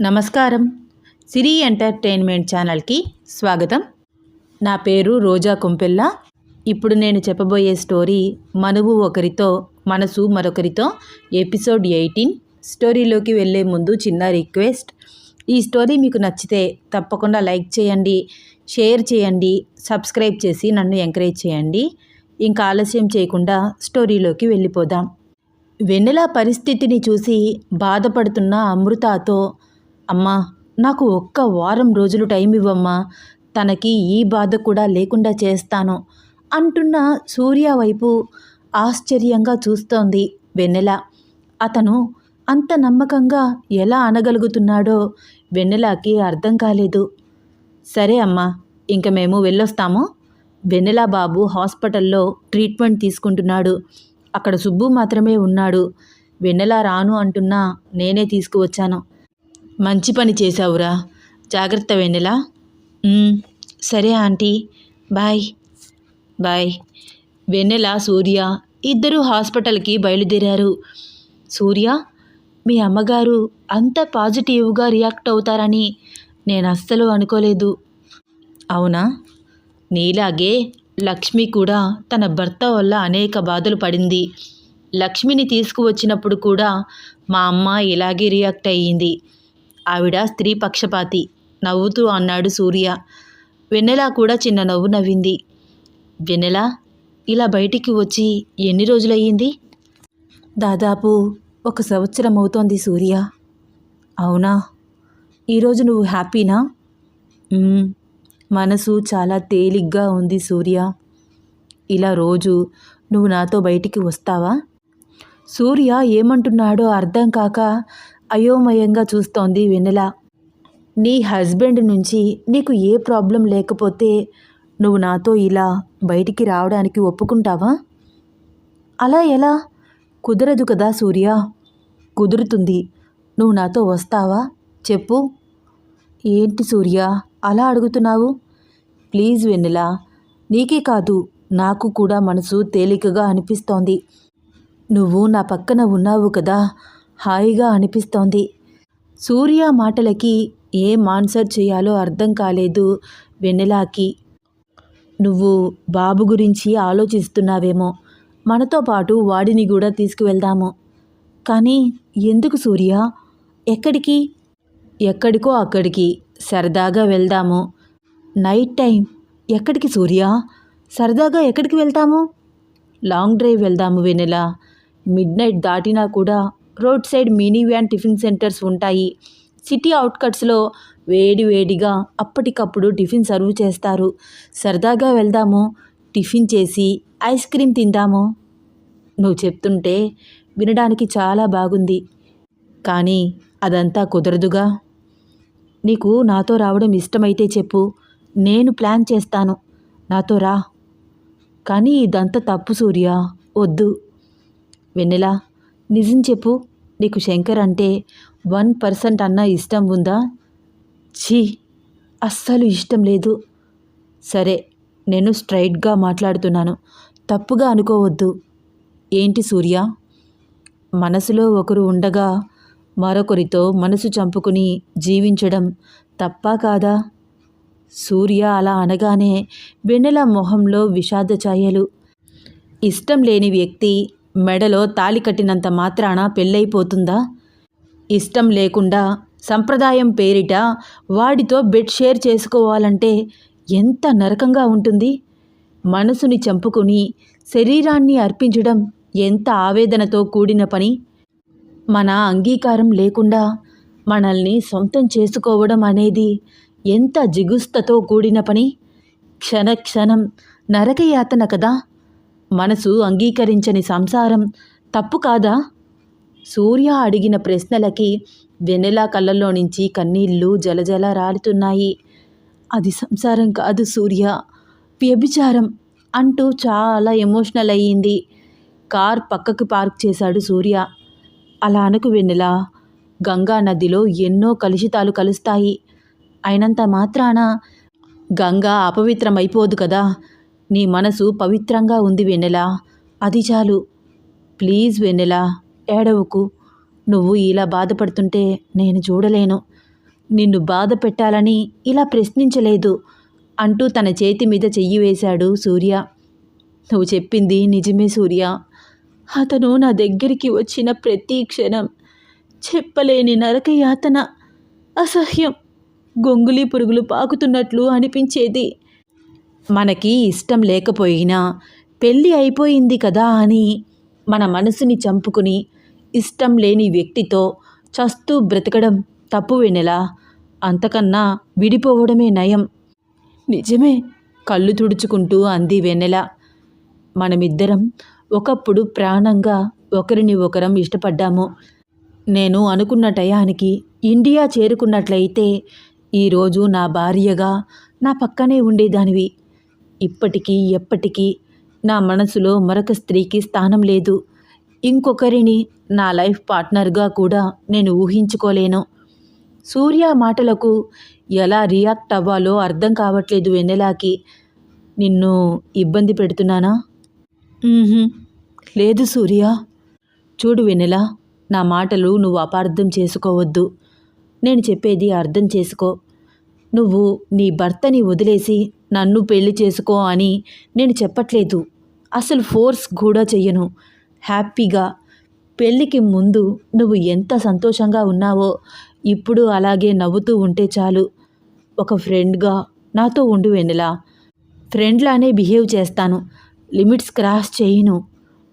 నమస్కారం. సిరి ఎంటర్టైన్మెంట్ ఛానల్కి స్వాగతం. నా పేరు రోజా కొంపెల్ల. ఇప్పుడు నేను చెప్పబోయే స్టోరీ మనువు ఒకరితో మనసు మరొకరితో ఎపిసోడ్ ఎయిటీన్ స్టోరీలోకి వెళ్ళే ముందు చిన్న రిక్వెస్ట్. ఈ స్టోరీ మీకు నచ్చితే తప్పకుండా లైక్ చేయండి షేర్ చేయండి సబ్స్క్రైబ్ చేసి నన్ను ఎంకరేజ్ చేయండి. ఇంకా ఆలస్యం చేయకుండా స్టోరీలోకి వెళ్ళిపోదాం. వెన్నెల పరిస్థితిని చూసి బాధపడుతున్న అమృతతో అమ్మా నాకు ఒక్క వారం రోజులు టైం ఇవ్వమ్మా. తనకి ఈ బాధ కూడా లేకుండా చేస్తాను అంటున్న సూర్య వైపు ఆశ్చర్యంగా చూస్తోంది వెన్నెల. అతను అంత నమ్మకంగా ఎలా అనగలుగుతున్నాడో వెన్నెలకి అర్థం కాలేదు. సరే అమ్మా ఇంక మేము వెళ్ళొస్తాము. వెన్నెల బాబు హాస్పిటల్లో ట్రీట్మెంట్ తీసుకుంటున్నాడు. అక్కడ సుబ్బు మాత్రమే ఉన్నాడు. వెన్నెల రాను అంటున్నా నేనే తీసుకువచ్చాను. మంచి పని చేశావురా. జాగ్రత్త వెన్నెల. సరే aunty. Bye. Bye. Vennela Surya ఇద్దరూ హాస్పిటల్కి బయలుదేరారు. సూర్య మీ అమ్మగారు అంత పాజిటివ్గా రియాక్ట్ అవుతారని నేను అస్సలు అనుకోలేదు. అవునా? నీలాగే లక్ష్మి కూడా తన భర్త వల్ల అనేక బాధలు పడింది. లక్ష్మిని తీసుకువచ్చినప్పుడు కూడా మా అమ్మ ఇలాగే రియాక్ట్ అయ్యింది. ఆవిడ స్త్రీ పక్షపాతి. నవ్వుతూ అన్నాడు సూర్య. వెన్నెల కూడా చిన్న నవ్వు నవ్వింది. వెన్నెల ఇలా బయటికి వచ్చి ఎన్ని రోజులయ్యింది? దాదాపు ఒక సంవత్సరం అవుతోంది సూర్య. అవునా? ఈరోజు నువ్వు హ్యాపీనా? మనసు చాలా తేలిగ్గా ఉంది సూర్య. ఇలా రోజు నువ్వు నాతో బయటికి వస్తావా? సూర్య ఏమంటున్నాడో అర్థం కాక అయోమయంగా చూస్తోంది వెన్నెల. నీ హస్బెండ్ నుంచి నీకు ఏ ప్రాబ్లం లేకపోతే నువ్వు నాతో ఇలా బయటికి రావడానికి ఒప్పుకుంటావా? అలా ఎలా? కుదరదు కదా సూర్య. కుదురుతుంది. నువ్వు నాతో వస్తావా? చెప్పు. ఏంటి సూర్య? అలా అడుగుతున్నావు? ప్లీజ్ వెన్నెల నీకే కాదు నాకు కూడా మనసు తేలికగా అనిపిస్తోంది. నువ్వు నా పక్కన ఉన్నావు కదా. హాయిగా అనిపిస్తోంది. సూర్య మాటలకి ఏం ఆన్సర్ చేయాలో అర్థం కాలేదు వెన్నెలాకి. నువ్వు బాబు గురించి ఆలోచిస్తున్నావేమో మనతో పాటు వాడిని కూడా తీసుకువెళ్దాము. కానీ ఎందుకు సూర్య? ఎక్కడికి? ఎక్కడికో అక్కడికి సరదాగా వెళ్దాము. నైట్ టైం ఎక్కడికి సూర్య? సరదాగా ఎక్కడికి వెళ్తాము? లాంగ్ డ్రైవ్ వెళ్దాము వెనెల మిడ్ నైట్ దాటినా కూడా road side mini van tiffin centres ఉంటాయి. సిటీ అవుట్కట్స్లో వేడి వేడిగా అప్పటికప్పుడు టిఫిన్ సర్వ్ చేస్తారు. సరదాగా వెళ్దాము టిఫిన్ చేసి ఐస్ క్రీమ్ తిందాము నువ్వు చెప్తుంటే వినడానికి చాలా బాగుంది. కానీ అదంతా కుదరదుగా? నీకు నాతో రావడం ఇష్టమైతే చెప్పు. నేను ప్లాన్ చేస్తాను. నాతో రా. కానీ ఇదంతా తప్పు సూర్య. వద్దు. వెన్నెల? నిజం చెప్పు. నీకు శంకర్ అంటే వన్ పర్సెంట్ అన్నా ఇష్టం ఉందా? ఛీ అస్సలు ఇష్టం లేదు. సరే నేను స్ట్రైట్గా మాట్లాడుతున్నాను. తప్పుగా అనుకోవద్దు. ఏంటి సూర్య? మనసులో ఒకరు ఉండగా మరొకరితో మనసు చంపుకుని జీవించడం తప్పా కాదా? సూర్య అలా అనగానే వెన్నెల మొహంలో విషాద ఛాయలు. ఇష్టం లేని వ్యక్తి మెడలో తాలి కట్టినంత మాత్రాన పెళ్ళైపోతుందా? ఇష్టం లేకుండా సంప్రదాయం పేరిట వాడితో బెడ్ షేర్ చేసుకోవాలంటే ఎంత నరకంగా ఉంటుంది? మనసుని చంపుకుని శరీరాన్ని అర్పించడం ఎంత ఆవేదనతో కూడిన పని? మన అంగీకారం లేకుండా మనల్ని సొంతం చేసుకోవడం అనేది ఎంత జిగుస్తతో కూడిన పని? క్షణ క్షణం నరకయాతన కదా? మనసు అంగీకరించని సంసారం తప్పు కాదా? సూర్య అడిగిన ప్రశ్నలకి వెన్నెల కళ్ళల్లో నుంచి కన్నీళ్ళు జలజల రాలుతున్నాయి. అది సంసారం కాదు సూర్య వ్యభిచారం అంటూ చాలా ఎమోషనల్ అయ్యింది. కార్ పక్కకు పార్క్ చేశాడు సూర్య. అలా అనకు వెన్నెల గంగా నదిలో ఎన్నో కలుషితాలు కలుస్తాయి. అయినంత మాత్రాన గంగా అపవిత్రమైపోదు కదా? నీ మనసు పవిత్రంగా ఉంది వెన్నెల? అది చాలు. ప్లీజ్ వెన్నెల ఏడవకు. నువ్వు ఇలా బాధపడుతుంటే నేను చూడలేను. నిన్ను బాధ పెట్టాలని ఇలా ప్రశ్నించలేదు అంటూ తన చేతి మీద చెయ్యి వేశాడు సూర్య. నువ్వు చెప్పింది నిజమే సూర్య. అతను నా దగ్గరికి వచ్చిన ప్రతి క్షణం చెప్పలేని నరక యాతన అసహ్యం గొంగులి పురుగులు పాకుతున్నట్లు అనిపించేది. మనకి ఇష్టం లేకపోయినా పెళ్ళి అయిపోయింది కదా అని మన మనసుని చంపుకుని ఇష్టం లేని వ్యక్తితో చస్తూ బ్రతకడం తప్పు వెనెలా అంతకన్నా విడిపోవడమే నయం. నిజమే కళ్ళు తుడుచుకుంటూ అంది వెన్నెల. మనమిద్దరం ఒకప్పుడు ప్రాణంగా ఒకరిని ఒకరం ఇష్టపడ్డాము. నేను అనుకున్న టయానికి ఇండియా చేరుకున్నట్లయితే ఈరోజు నా భార్యగా నా పక్కనే ఉండేదానివి. ఇప్పటికీ ఎప్పటికీ నా మనసులో మరొక స్త్రీకి స్థానం లేదు. ఇంకొకరిని నా లైఫ్ పార్ట్నర్గా కూడా నేను ఊహించుకోలేను. సూర్య మాటలకు ఎలా రియాక్ట్ అవ్వాలో అర్థం కావట్లేదు వెన్నెలాకి. నిన్ను ఇబ్బంది పెడుతున్నానా? లేదు సూర్య. చూడు వెన్నెల నా మాటలు నువ్వు అపార్థం చేసుకోవద్దు. నేను చెప్పేది అర్థం చేసుకో. నువ్వు నీ భర్తని వదిలేసి నన్ను పెళ్ళి చేసుకో అని నేను చెప్పట్లేదు. అసలు ఫోర్స్ కూడా చెయ్యను. హ్యాపీగా పెళ్ళికి ముందు నువ్వు ఎంత సంతోషంగా ఉన్నావో ఇప్పుడు అలాగే నవ్వుతూ ఉంటే చాలు. ఒక ఫ్రెండ్గా నాతో ఉండు వెన్నెలా. ఫ్రెండ్లానే బిహేవ్ చేస్తాను. లిమిట్స్ క్రాస్ చేయను.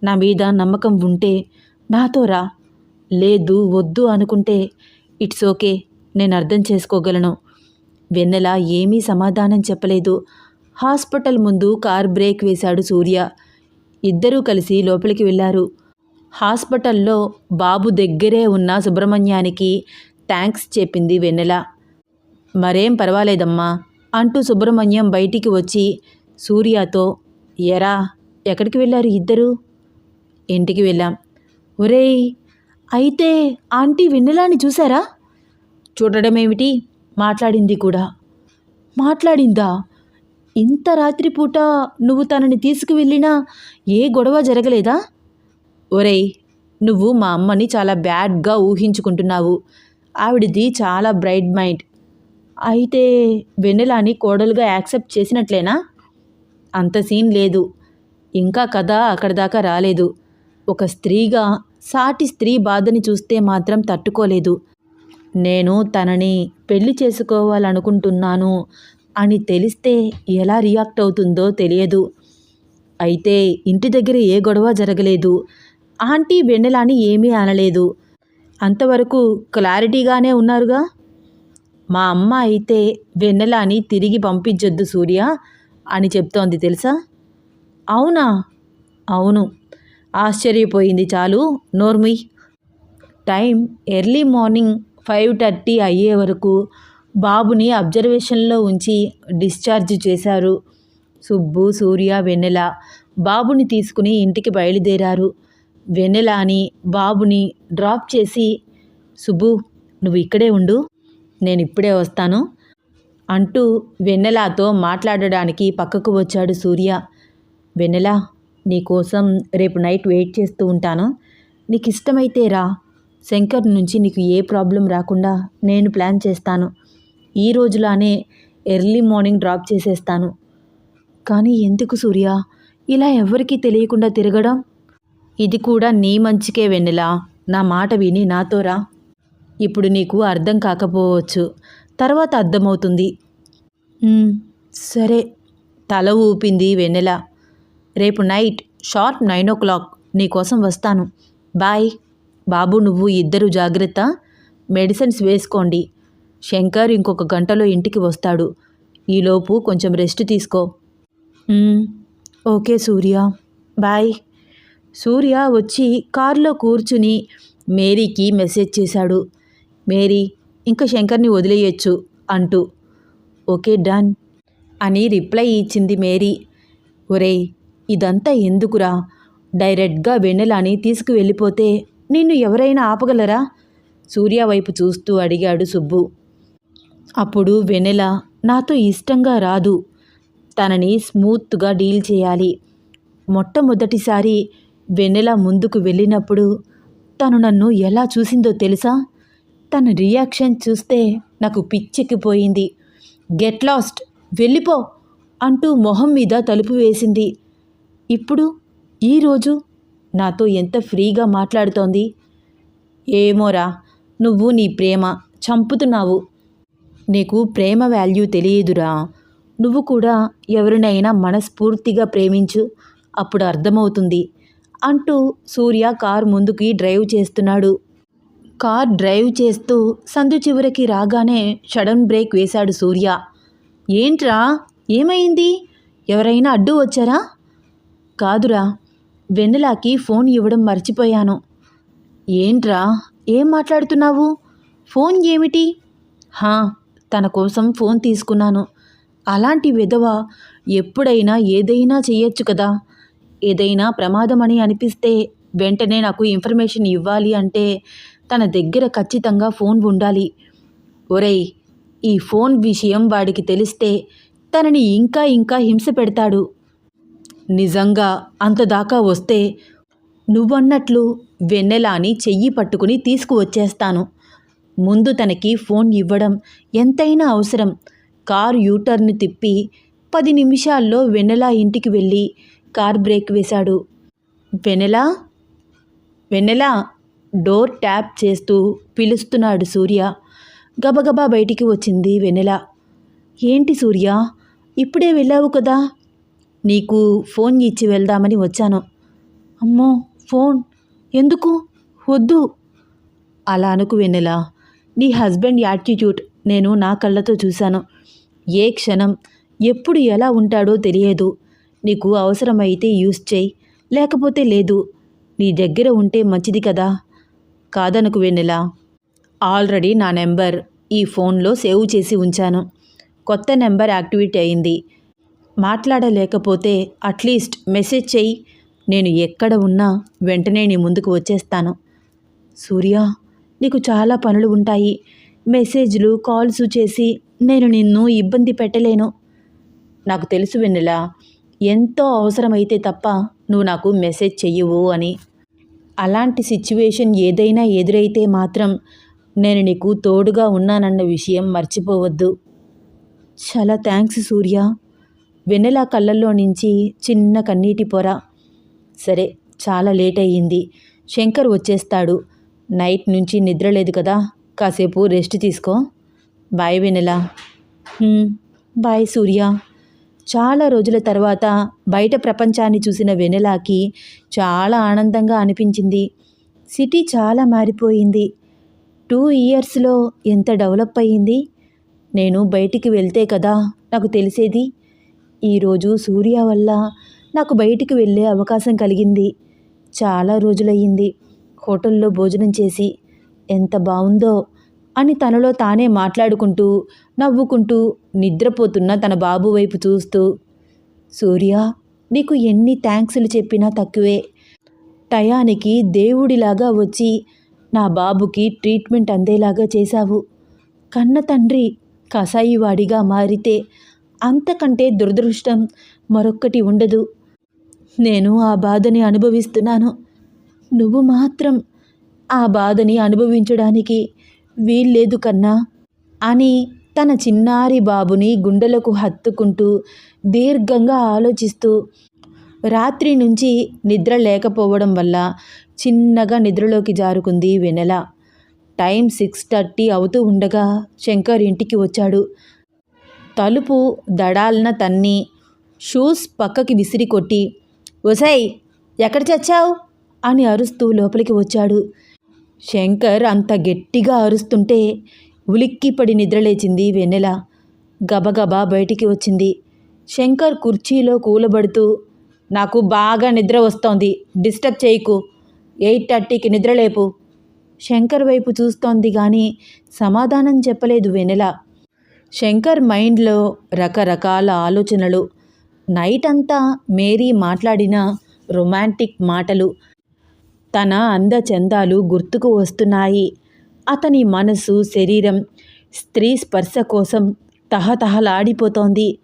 నా మీద నమ్మకం ఉంటే నాతో రా. లేదు వద్దు అనుకుంటే ఇట్స్ ఓకే నేను అర్థం చేసుకోగలను. వెన్నెల ఏమీ సమాధానం చెప్పలేదు. హాస్పిటల్ ముందు కార్ బ్రేక్ వేశాడు సూర్య. ఇద్దరూ కలిసి లోపలికి వెళ్ళారు. హాస్పిటల్లో బాబు దగ్గరే ఉన్న సుబ్రహ్మణ్యానికి థ్యాంక్స్ చెప్పింది వెన్నెల. మరేం పర్వాలేదమ్మా అంటూ సుబ్రహ్మణ్యం బయటికి వచ్చి సూర్యతో ఎరా ఎక్కడికి వెళ్ళారు ఇద్దరు? ఇంటికి వెళ్ళాం. ఒరేయ్ అయితే ఆంటీ వెన్నెలాని చూసారా చూడడమేమిటి? మాట్లాడింది కూడా. మాట్లాడిందా? ఇంత రాత్రిపూట నువ్వు తనని తీసుకువెళ్ళినా ఏ గొడవ జరగలేదా? ఒరేయ్ నువ్వు మా అమ్మని చాలా బ్యాడ్గా ఊహించుకుంటున్నావు. ఆవిడది చాలా బ్రైట్ మైండ్. అయితే వెన్నెలాని కోడలుగా యాక్సెప్ట్ చేసినట్లేనా? అంత సీన్ లేదు. ఇంకా కథ అక్కడి దాకా రాలేదు. ఒక స్త్రీగా సాటి స్త్రీ బాధని చూస్తే మాత్రం తట్టుకోలేదు. నేను తనని పెళ్ళి చేసుకోవాలనుకుంటున్నాను అని తెలిస్తే ఎలా రియాక్ట్ అవుతుందో తెలియదు. అయితే ఇంటి దగ్గర ఏ గొడవ జరగలేదు. ఆంటీ వెన్నెలాని ఏమీ అనలేదు. అంతవరకు క్లారిటీగానే ఉన్నారుగా? మా అమ్మ అయితే వెన్నెలాని తిరిగి పంపించొద్దు సూర్య అని చెప్తోంది తెలుసా? అవునా? అవును. ఆశ్చర్యపోయింది చాలు నోర్మి. Time early morning five thirty అయ్యే వరకు బాబుని అబ్జర్వేషన్లో ఉంచి డిశ్చార్జ్ చేశారు. సుబ్బు సూర్య వెన్నెల బాబుని తీసుకుని ఇంటికి బయలుదేరారు. వెన్నెల అని బాబుని డ్రాప్ చేసి సుబ్బు నువ్వు ఇక్కడే ఉండు నేను ఇప్పుడే వస్తాను అంటూ వెన్నెలాతో మాట్లాడడానికి పక్కకు వచ్చాడు సూర్య. వెన్నెల నీకోసం రేపు నైట్ వెయిట్ చేస్తూ ఉంటాను. నీకు ఇష్టమైతే రా శంకర్ నుంచి నీకు ఏ ప్రాబ్లం రాకుండా నేను ప్లాన్ చేస్తాను. ఈ రోజులానే ఎర్లీ మార్నింగ్ డ్రాప్ చేసేస్తాను. కానీ ఎందుకు సూర్య? ఇలా ఎవరికీ తెలియకుండా తిరగడం? ఇది కూడా నీ మంచికే వెన్నెలా? నా మాట విని నాతో రా. ఇప్పుడు నీకు అర్థం కాకపోవచ్చు. తర్వాత అర్థమవుతుంది. సరే. తల ఊపింది వెన్నెల. రేపు night sharp nine o'clock నీకోసం వస్తాను. బాయ్. బాబు నువ్వు ఇద్దరు జాగ్రత్త. మెడిసిన్స్ వేసుకోండి. శంకర్ ఇంకొక గంటలో ఇంటికి వస్తాడు. ఈలోపు కొంచెం రెస్ట్ తీసుకో. ఓకే సూర్య. బాయ్. సూర్య వచ్చి కారులో కూర్చుని మేరీకి మెసేజ్ చేశాడు. మేరీ ఇంకా శంకర్ని వదిలేయచ్చు అంటూ. ఓకే డన్ అని రిప్లై ఇచ్చింది మేరీ. ఒరేయ్ ఇదంతా ఎందుకురా? డైరెక్ట్గా వెన్నెలాని తీసుకువెళ్ళిపోతే నిన్ను ఎవరైనా ఆపగలరా? సూర్య వైపు చూస్తూ అడిగాడు సుబ్బు. అప్పుడు వెనెల నాతో ఇష్టంగా రాదు. తనని స్మూత్గా డీల్ చేయాలి. మొట్టమొదటిసారి వెన్నెల ముందుకు వెళ్ళినప్పుడు తను నన్ను ఎలా చూసిందో తెలుసా? తన రియాక్షన్ చూస్తే నాకు పిచ్చెక్కిపోయింది. గెట్ లాస్ట్ వెళ్ళిపో అంటూ మొహం మీద తలుపు వేసింది. ఇప్పుడు ఈరోజు నాతో ఎంత ఫ్రీగా మాట్లాడుతోంది? ఏమోరా నువ్వు నీ ప్రేమ చంపుతున్నావు. నీకు ప్రేమ వాల్యూ తెలియదురా. నువ్వు కూడా ఎవరినైనా మనస్ఫూర్తిగా ప్రేమించు అప్పుడు అర్థమవుతుంది అంటూ సూర్య కార్ ముందుకి డ్రైవ్ చేస్తున్నాడు. కార్ డ్రైవ్ చేస్తూ సందు చివరికి రాగానే షడన్ బ్రేక్ వేశాడు సూర్య. ఏంట్రా ఏమైంది? ఎవరైనా అడ్డు వచ్చారా? కాదురా వెన్నెలాకి ఫోన్ ఇవ్వడం మర్చిపోయాను. ఏంట్రా? ఏం మాట్లాడుతున్నావు? ఫోన్ ఏమిటి? హా తన కోసం ఫోన్ తీసుకున్నాను. అలాంటి విధవ ఎప్పుడైనా ఏదైనా చెయ్యొచ్చు కదా? ఏదైనా ప్రమాదమని అనిపిస్తే వెంటనే నాకు ఇన్ఫర్మేషన్ ఇవ్వాలి అంటే తన దగ్గర ఖచ్చితంగా ఫోన్ ఉండాలి. ఒరేయ్ ఈ ఫోన్ విషయం వాడికి తెలిస్తే తనని ఇంకా ఇంకా హింస పెడతాడు. నిజంగా అంతదాకా వస్తే నువ్వన్నట్లు వెన్నెలాని చెయ్యి పట్టుకుని తీసుకువచ్చేస్తాను. ముందు తనకి ఫోన్ ఇవ్వడం ఎంతైనా అవసరం. కార్ యూటర్న్ తిప్పి పది నిమిషాల్లో వెన్నెలా ఇంటికి వెళ్ళి కార్ బ్రేక్ వేశాడు. వెన్నెలా? వెన్నెలా? డోర్ ట్యాప్ చేస్తూ పిలుస్తున్నాడు సూర్య. గబగబా బయటికి వచ్చింది వెన్నెల. ఏంటి సూర్య? ఇప్పుడే వెళ్ళావు కదా? నీకు ఫోన్ ఇచ్చి వెళ్దామని వచ్చాను. అమ్మో ఫోన్? ఎందుకు? వద్దు. అలా అనుకు వెన్నెలా. నీ హస్బెండ్ యాటిట్యూడ్ నేను నా కళ్ళతో చూశాను. ఏ క్షణం? ఎప్పుడు ఎలా ఉంటాడో తెలియదు. నీకు అవసరమైతే యూస్ చేయి. లేకపోతే లేదు. నీ దగ్గర ఉంటే మంచిది కదా? కాదనుకు వెన్నెలా. ఆల్రెడీ నా నెంబర్ ఈ ఫోన్లో సేవ్ చేసి ఉంచాను. కొత్త నెంబర్ యాక్టివేట్ అయింది. మాట్లాడలేకపోతే అట్లీస్ట్ మెసేజ్ చెయ్యి. నేను ఎక్కడ ఉన్నా వెంటనే నీ ముందుకు వచ్చేస్తాను. సూర్య నీకు చాలా పనులు ఉంటాయి. మెసేజ్లు కాల్స్ చేసి నేను నిన్ను ఇబ్బంది పెట్టలేను. నాకు తెలుసు వెన్నెలా ఎంతో అవసరమైతే తప్ప నువ్వు నాకు మెసేజ్ చెయ్యవు అని. అలాంటి సిచ్యువేషన్ ఏదైనా ఎదురైతే మాత్రం నేను నీకు తోడుగా ఉన్నానన్న విషయం మర్చిపోవద్దు. చాలా థ్యాంక్స్ సూర్య. వెన్నెల కళ్ళల్లో నుంచి చిన్న కన్నీటి పొర. సరే చాలా లేట్ అయ్యింది. శంకర్ వచ్చేస్తాడు. నైట్ నుంచి నిద్ర లేదు కదా కాసేపు రెస్ట్ తీసుకో. బాయ్ వెన్నెల. బాయ్ సూర్య. చాలా రోజుల తర్వాత బయట ప్రపంచాన్ని చూసిన వెన్నెలాకి చాలా ఆనందంగా అనిపించింది. సిటీ చాలా మారిపోయింది. టూ ఇయర్స్లో ఎంత డెవలప్ అయ్యింది? నేను బయటికి వెళ్తే కదా నాకు తెలిసేది ఈరోజు సూర్య వల్ల నాకు బయటికి వెళ్ళే అవకాశం కలిగింది. చాలా రోజులయ్యింది. హోటల్లో భోజనం చేసి ఎంత బాగుందో అని తనలో తానే మాట్లాడుకుంటూ నవ్వుకుంటూ నిద్రపోతున్న తన బాబు వైపు చూస్తూ సూర్య నీకు ఎన్ని థ్యాంక్స్లు చెప్పినా తక్కువే. టయానికి దేవుడిలాగా వచ్చి నా బాబుకి ట్రీట్మెంట్ అందేలాగా చేశావు. కన్న తండ్రి కసాయివాడిగా మారితే అంతకంటే దురదృష్టం మరొక్కటి ఉండదు. నేను ఆ బాధని అనుభవిస్తున్నాను. నువ్వు మాత్రం ఆ బాధని అనుభవించడానికి వీల్లేదు కన్నా. అని తన చిన్నారి బాబుని గుండెలకు హత్తుకుంటూ దీర్ఘంగా ఆలోచిస్తూ రాత్రి నుంచి నిద్ర లేకపోవడం వల్ల చిన్నగా నిద్రలోకి జారుకుంది వెనెల టైం సిక్స్ థర్టీ అవుతూ ఉండగా శంకర్ ఇంటికి వచ్చాడు. తలుపు దడాల్న తన్ని షూస్ పక్కకి విసిరి కొట్టి ఒసై ఎక్కడ చచ్చావు? అని అరుస్తూ లోపలికి వచ్చాడు. శంకర్ అంత గట్టిగా అరుస్తుంటే ఉలిక్కిపడి నిద్రలేచింది వెన్నెల. గబగబా బయటికి వచ్చింది. శంకర్ కుర్చీలో కూలబడుతూ నాకు బాగా నిద్ర వస్తోంది. డిస్టర్బ్ చేయకు. ఎయిట్ థర్టీకి నిద్రలేపు. శంకర్ వైపు చూస్తోంది కానీ సమాధానం చెప్పలేదు వెన్నెల. శంకర్ మైండ్లో రకరకాల ఆలోచనలు. నైట్ అంతా మేరీ మాట్లాడిన రొమాంటిక్ మాటలు. తన అందచందాలు గుర్తుకు వస్తున్నాయి. అతని మనసు శరీరం స్త్రీ స్పర్శ కోసం తహతహలాడిపోతోంది.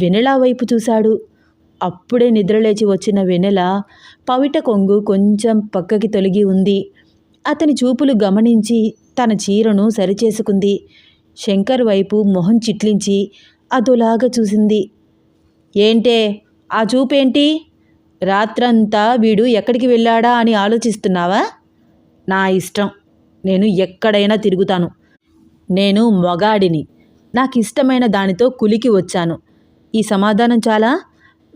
వెనెల వైపు చూశాడు. అప్పుడే నిద్రలేచి వచ్చిన వెనెల పవిట కొంగు కొంచెం పక్కకి తొలగి ఉంది. అతని చూపులు గమనించి తన చీరను సరిచేసుకుంది. శంకర్ వైపు మొహం చిట్లించి అదోలాగా చూసింది. ఏంటే? ఆ చూపేంటి? రాత్రంతా వీడు ఎక్కడికి వెళ్ళాడా అని ఆలోచిస్తున్నావా? నా ఇష్టం. నేను ఎక్కడైనా తిరుగుతాను. నేను మొగాడిని. నాకు ఇష్టమైన దానితో కులికి వచ్చాను. ఈ సమాధానం చాలా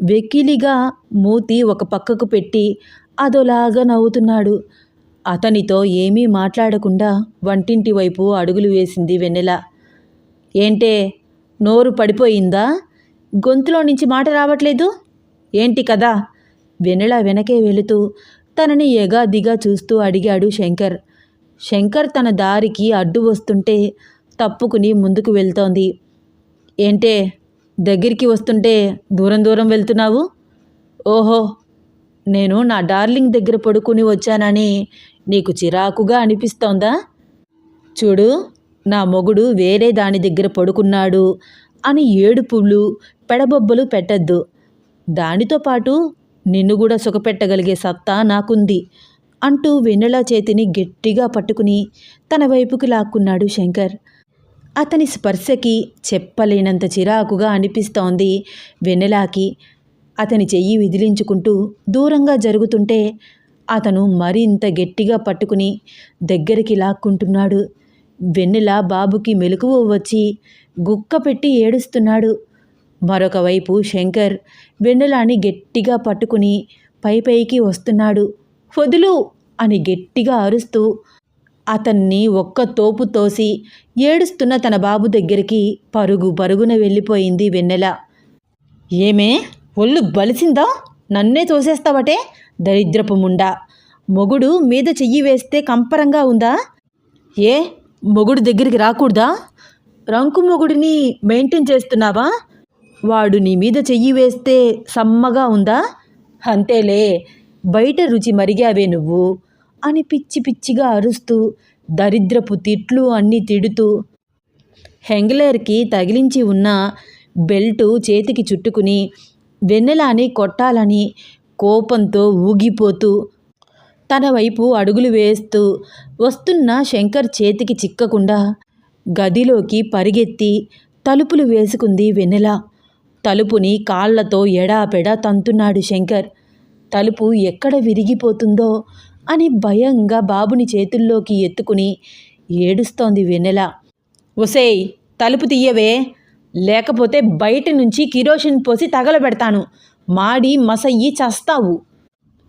వెకిలిగా మూతి ఒక పక్కకు పెట్టి అదోలాగా నవ్వుతున్నాడు. అతనితో ఏమీ మాట్లాడకుండా వంటింటి వైపు అడుగులు వేసింది వెన్నెల. ఏంటే? నోరు పడిపోయిందా? గొంతులో నుంచి మాట రావట్లేదు? ఏంటి కదా వెన్నెల వెనకే వెళుతూ తనని ఎగాదిగా చూస్తూ అడిగాడు శంకర్. శంకర్ తన దారికి అడ్డు వస్తుంటే తప్పుకుని ముందుకు వెళ్తోంది. ఏంటే? దగ్గరికి వస్తుంటే దూరం దూరం వెళ్తున్నావు? ఓహో! నేను నా డార్లింగ్ దగ్గర పడుకుని వచ్చానని నీకు చిరాకుగా అనిపిస్తోందా? చూడు నా మొగుడు వేరే దాని దగ్గర పడుకున్నాడు అని ఏడుపులు పెడబొబ్బలు పెట్టద్దు. దానితో పాటు నిన్ను కూడా సుఖపెట్టగలిగే సత్తా నాకుంది అంటూ వెన్నెల చేతిని గట్టిగా పట్టుకుని తన వైపుకి లాక్కున్నాడు శంకర్. అతని స్పర్శకి చెప్పలేనంత చిరాకుగా అనిపిస్తోంది వెన్నెలాకి. అతని చెయ్యి విదిలించుకుంటూ దూరంగా జరుగుతుంటే అతను మరింత గట్టిగా పట్టుకుని దగ్గరికి లాక్కుంటున్నాడు. వెన్నెల బాబుకి మెలకువ వచ్చి గుక్క పెట్టి ఏడుస్తున్నాడు. మరొకవైపు శంకర్ వెన్నెలాని గట్టిగా పట్టుకుని పై పైకి వస్తున్నాడు. వదులు అని గట్టిగా అరుస్తూ అతన్ని ఒక్క తోపు తోసి ఏడుస్తున్న తన బాబు దగ్గరికి పరుగు పరుగున వెళ్ళిపోయింది వెన్నెల. ఏమే? ఒళ్ళు బలిసిందా? నన్నే తోసేస్తావటే? దరిద్రపు ముండా. మొగుడు మీద చెయ్యి వేస్తే కంపరంగా ఉందా? ఏ? మొగుడు దగ్గరికి రాకూడదా? రంకు మొగుడిని మెయింటైన్ చేస్తున్నావా? వాడు నీ మీద చెయ్యి వేస్తే సమ్మగా ఉందా? అంతేలే బయట రుచి మరిగావే నువ్వు అని పిచ్చి పిచ్చిగా అరుస్తూ దరిద్రపు తిట్లు అన్నీ తిడుతూ హెంగ్లేర్కి తగిలించి ఉన్న బెల్టు చేతికి చుట్టుకుని వెన్నెలాని కొట్టాలని కోపంతో ఊగిపోతూ తన వైపు అడుగులు వేస్తూ వస్తున్న శంకర్ చేతికి చిక్కకుండా గదిలోకి పరిగెత్తి తలుపులు వేసుకుంది వెన్నెల. తలుపుని కాళ్ళతో ఎడాపెడా తంతున్నాడు శంకర్. తలుపు ఎక్కడ విరిగిపోతుందో అని భయంగా బాబుని చేతుల్లోకి ఎత్తుకుని ఏడుస్తోంది వెన్నెల. ఒసేయ్ తలుపు తీయవే. లేకపోతే బయట నుంచి కిరోసిన్ పోసి తగలబెడతాను. మాడి మసయ్యి చస్తావు.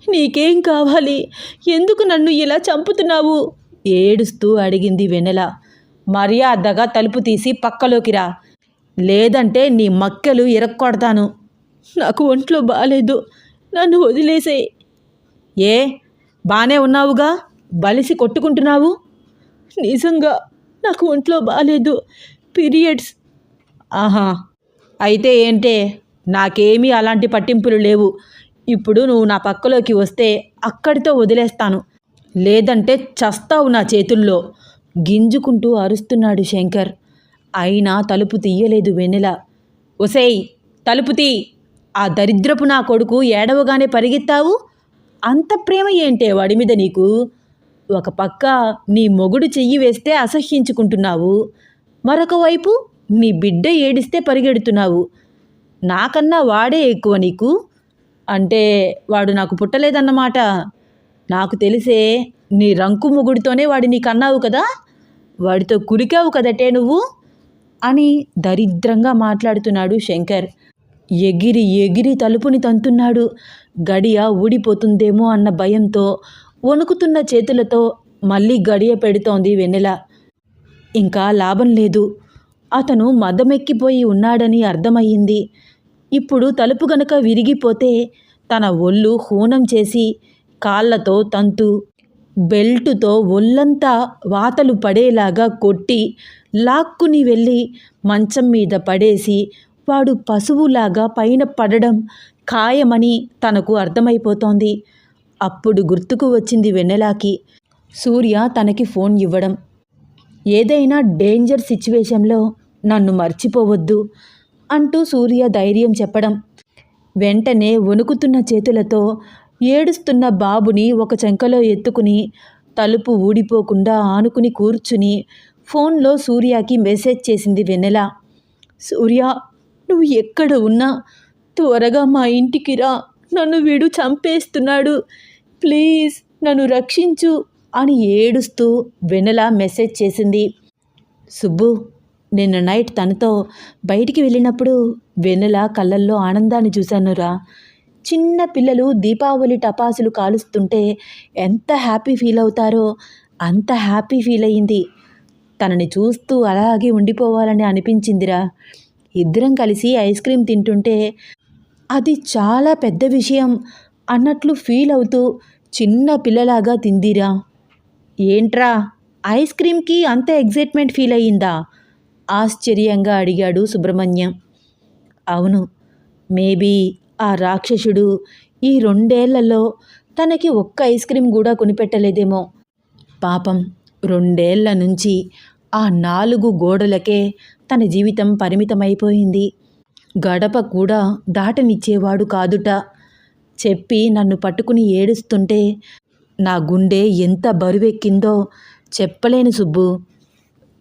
నీకేం కావాలి? ఎందుకు నన్ను ఇలా చంపుతున్నావు? ఏడుస్తూ అడిగింది వెన్నెల. మర్యాదగా తలుపు తీసి పక్కలోకి రా. లేదంటే నీ మక్కెలు ఇరక్కొడతాను. నాకు ఒంట్లో బాలేదు. నన్ను వదిలేసే ఏ? బానే ఉన్నావుగా? బలిసి కొట్టుకుంటున్నావు? నిజంగా నాకు ఒంట్లో బాలేదు. పీరియడ్స్. ఆహా. అయితే ఏంటే? నాకేమీ అలాంటి పట్టింపులు లేవు. ఇప్పుడు నువ్వు నా పక్కలోకి వస్తే అక్కడితో వదిలేస్తాను. లేదంటే చస్తావు నా చేతుల్లో. గింజుకుంటూ అరుస్తున్నాడు శంకర్. అయినా తలుపు తీయలేదు వెన్నెల. ఒసేయ్ తలుపు తీ. ఆ దరిద్రపు నా కొడుకు ఏడవగానే పరిగెత్తావు? అంత ప్రేమ ఏంటే వాడి మీద నీకు? ఒక పక్క నీ మొగుడు చెయ్యి వేస్తే అసహ్యించుకుంటున్నావు. మరొక వైపు నీ బిడ్డ ఏడిస్తే పరిగెడుతున్నావు. నాకన్నా వాడే ఎక్కువ నీకు. అంటే వాడు నాకు పుట్టలేదన్నమాట. నాకు తెలిసే నీ రంకు మొగుడితోనే వాడి నీకు అన్నావు కదా? వాడితో కులికావు కదటే నువ్వు? అని దరిద్రంగా మాట్లాడుతున్నాడు శంకర్. ఎగిరి ఎగిరి తలుపుని తంతున్నాడు. గడియ ఊడిపోతుందేమో అన్న భయంతో వణుకుతున్న చేతులతో మళ్ళీ గడియ పెడుతోంది వెన్నెల. ఇంకా లాభం లేదు. అతను మదమెక్కిపోయి ఉన్నాడని అర్థమయ్యింది. ఇప్పుడు తలుపు గనుక విరిగిపోతే తన ఒళ్ళు హూనం చేసి కాళ్ళతో తంతు బెల్టుతో ఒళ్ళంతా వాతలు పడేలాగా కొట్టి లాక్కుని వెళ్ళి మంచం మీద పడేసి వాడు పశువులాగా పైన పడడం ఖాయమని తనకు అర్థమైపోతోంది. అప్పుడు గుర్తుకు వచ్చింది వెన్నెలాకి. సూర్య తనకి ఫోన్ ఇవ్వడం. ఏదైనా డేంజర్ సిచ్యువేషన్లో నన్ను మర్చిపోవద్దు. అంటూ సూర్య ధైర్యం చెప్పడం. వెంటనే వణుకుతున్న చేతులతో ఏడుస్తున్న బాబుని ఒక చెంకలో ఎత్తుకుని తలుపు ఊడిపోకుండా ఆనుకుని కూర్చుని ఫోన్లో సూర్యకి మెసేజ్ చేసింది వెన్నెల. సూర్య నువ్వు ఎక్కడ ఉన్నా? త్వరగా మా ఇంటికి రా. నన్ను వీడు చంపేస్తున్నాడు. ప్లీజ్ నన్ను రక్షించు అని ఏడుస్తూ వెన్నెల మెసేజ్ చేసింది. సుబ్బు నిన్న నైట్ తనతో బయటికి వెళ్ళినప్పుడు వెన్నెల కళ్ళల్లో ఆనందాన్ని చూశానురా. చిన్న పిల్లలు దీపావళి టపాసులు కాలుస్తుంటే ఎంత హ్యాపీ ఫీల్ అవుతారో అంత హ్యాపీ ఫీల్ అయ్యింది తనని చూస్తూ అలాగే ఉండిపోవాలని అనిపించిందిరా. ఇద్దరం కలిసి ఐస్ క్రీమ్ తింటుంటే అది చాలా పెద్ద విషయం అన్నట్లు ఫీల్ అవుతూ చిన్న పిల్లలాగా తిందిరా. ఏంట్రా ఐస్ క్రీమ్కి అంత ఎగ్జైట్మెంట్ ఫీల్ అయ్యిందా? ఆశ్చర్యంగా అడిగాడు సుబ్రహ్మణ్యం. అవును మేబీ ఆ రాక్షసుడు ఈ రెండేళ్ళలో తనకి ఒక్క ఐస్ క్రీమ్ కూడా కొనిపెట్టలేదేమో. పాపం రెండేళ్ళ నుంచి ఆ నాలుగు గోడలకే తన జీవితం పరిమితమైపోయింది. గడప కూడా దాటనిచ్చేవాడు కాదుట. చెప్పి నన్ను పట్టుకుని ఏడుస్తుంటే నా గుండె ఎంత బరువెక్కిందో చెప్పలేను సుబ్బు.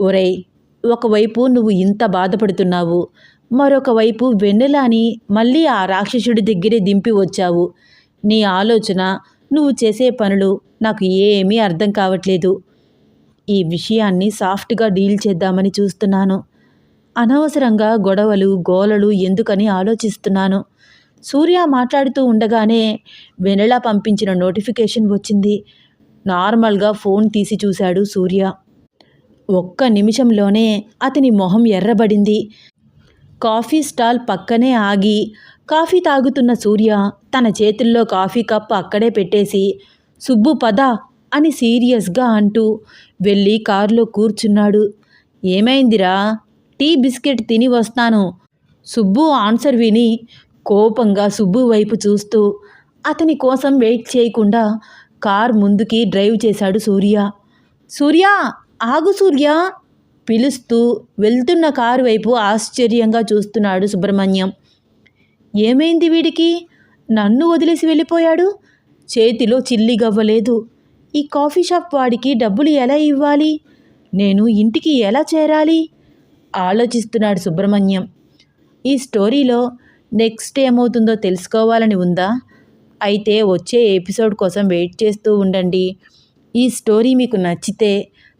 ఒరేయ్ ఒకవైపు నువ్వు ఇంత బాధపడుతున్నావు మరొక వైపు వెన్నెలాని మళ్ళీ ఆ రాక్షసుడి దగ్గరే దింపి వచ్చావు. నీ ఆలోచన నువ్వు చేసే పనులు నాకు ఏమీ అర్థం కావట్లేదు. ఈ విషయాన్ని సాఫ్ట్గా డీల్ చేద్దామని చూస్తున్నాను. అనవసరంగా గొడవలు గోలలు ఎందుకని ఆలోచిస్తున్నాను. సూర్య మాట్లాడుతూ ఉండగానే వెనెలా పంపించిన నోటిఫికేషన్ వచ్చింది. నార్మల్గా ఫోన్ తీసి చూశాడు సూర్య. ఒక్క నిమిషంలోనే అతని మొహం ఎర్రబడింది. కాఫీ స్టాల్ పక్కనే ఆగి కాఫీ తాగుతున్న సూర్య తన చేతుల్లో కాఫీ కప్ అక్కడే పెట్టేసి సుబ్బు పద అని సీరియస్గా అంటూ వెళ్ళి కారులో కూర్చున్నాడు. ఏమైందిరా? టీ బిస్కెట్ తిని వస్తాను. సుబ్బు ఆన్సర్ విని కోపంగా సుబ్బు వైపు చూస్తూ అతని కోసం వెయిట్ చేయకుండా కార్ ముందుకి డ్రైవ్ చేశాడు సూర్య. సూర్య! ఆగు సూర్య పిలుస్తూ వెళ్తున్న కారు వైపు ఆశ్చర్యంగా చూస్తున్నాడు సుబ్రహ్మణ్యం. ఏమైంది వీడికి? నన్ను వదిలేసి వెళ్ళిపోయాడు? చేతిలో చిల్లి గవ్వలేదు. ఈ కాఫీ షాప్ వాడికి డబ్బులు ఎలా ఇవ్వాలి? నేను ఇంటికి ఎలా చేరాలి? ఆలోచిస్తున్నాడు సుబ్రహ్మణ్యం. ఈ స్టోరీలో నెక్స్ట్ ఏమవుతుందో తెలుసుకోవాలని ఉందా? అయితే వచ్చే ఎపిసోడ్ కోసం వెయిట్ చేస్తూ ఉండండి. ఈ స్టోరీ మీకు నచ్చితే